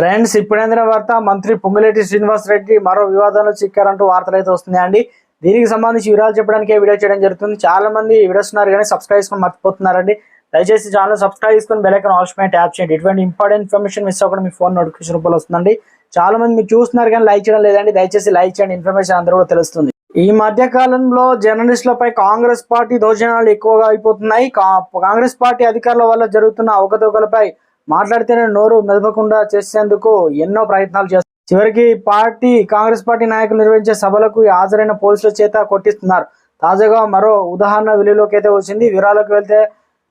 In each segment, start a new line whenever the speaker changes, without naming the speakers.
Friends ఇప్పుడైన వార్త? మంత్రి పొంగులేటి శ్రీనివాస్ రెడ్డి మరో వివాదంలో చిక్కారంటూ వార్తలు అయితే వస్తున్నాయండి దీనికి సంబంధించి వివరాలు చెప్పడానికి వీడియో చేయడం జరుగుతుంది. చాలా మంది వీడియోస్ ఉన్నారు కానీ సబ్స్క్రైబ్ చేసుకొని మర్చిపోతున్నారండి. దయచేసి ఛానల్ సబ్స్క్రైబ్ చేసుకొని బెల్ ఆల్స్ మీద ట్యాప్ చేయండి. ఇటువంటి ఇంపార్టెంట్ ఇన్ఫర్మేషన్ మిస్ అవ్వకుండా మీ ఫోన్ నోటిఫికేషన్ రూపంలో వస్తుందండి. చాలా మంది మీరు చూస్తున్నారు కానీ లైక్ చేయడం లేదండి. దయచేసి లైక్ చేయండి. ఇన్ఫర్మేషన్ అందరూ కూడా తెలుస్తుంది. ఈ మధ్య కాలంలో జర్నలిస్టులపై కాంగ్రెస్ పార్టీ దోషణాలు ఎక్కువగా అయిపోతున్నాయి. కా- కాంగ్రెస్ పార్టీ అధికారుల వల్ల జరుగుతున్న అవకతవకలపై మాట్లాడితేనే నోరు మెదపకుండా చేసేందుకు ఎన్నో ప్రయత్నాలు చేస్తారు చివరికి పార్టీ కాంగ్రెస్ పార్టీ నాయకులు నిర్వహించే సభలకు హాజరైన పోలీసుల చేత కొట్టిస్తున్నారు. తాజాగా మరో ఉదాహరణ వెలుగులోకి అయితే వచ్చింది. వివరాలకు వెళ్తే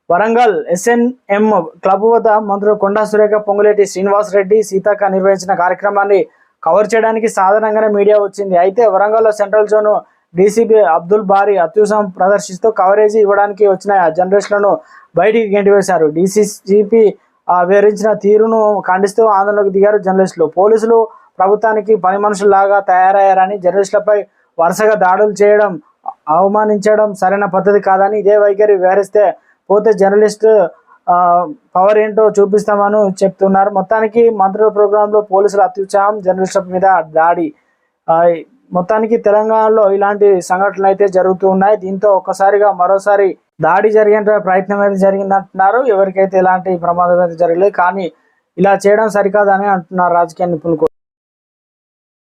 వరంగల్ ఎస్ఎన్ఎం క్లబ్ వద్ద మంత్రులు కొండా సురేఖ పొంగులేటి శ్రీనివాస్ రెడ్డి సీతాక నిర్వహించిన కార్యక్రమాన్ని కవర్ చేయడానికి సాధారణంగానే మీడియా వచ్చింది. అయితే వరంగల్లో సెంట్రల్ జోన్ డీసీపీ అబ్దుల్ బారీ అత్యుసం ప్రదర్శిస్తూ కవరేజీ ఇవ్వడానికి వచ్చిన జర్నలిస్టులను బయటికి గెంటివేశారు. డీసీసీపీ వివరించిన తీరును ఖండిస్తూ ఆందోళనకు దిగారు జర్నలిస్టులు. పోలీసులు ప్రభుత్వానికి పని మనుషుల్లాగా తయారయ్యారని జర్నలిస్టులపై వరుసగా దాడులు చేయడం అవమానించడం సరైన పద్ధతి కాదని ఇదే వైఖరి వివరిస్తే పోతే జర్నలిస్ట్ పవర్ ఏంటో చూపిస్తామని చెప్తున్నారు. మొత్తానికి మంత్రుల ప్రోగ్రాంలో పోలీసుల అత్యుత్సాహం జర్నలిస్టుల మీద దాడి. మొత్తానికి తెలంగాణలో ఇలాంటి సంఘటనలు అయితే జరుగుతూ ఉన్నాయి. దీంతో ఒక్కసారిగా మరోసారి దాడి జరిగే ప్రయత్నం అయితే జరిగిందంటున్నారు ఎవరికైతే ఎలాంటి ప్రమాదం అయితే జరగలేదు కానీ ఇలా చేయడం సరికాదని అంటున్నారు రాజకీయ నిపుణులు కూడా.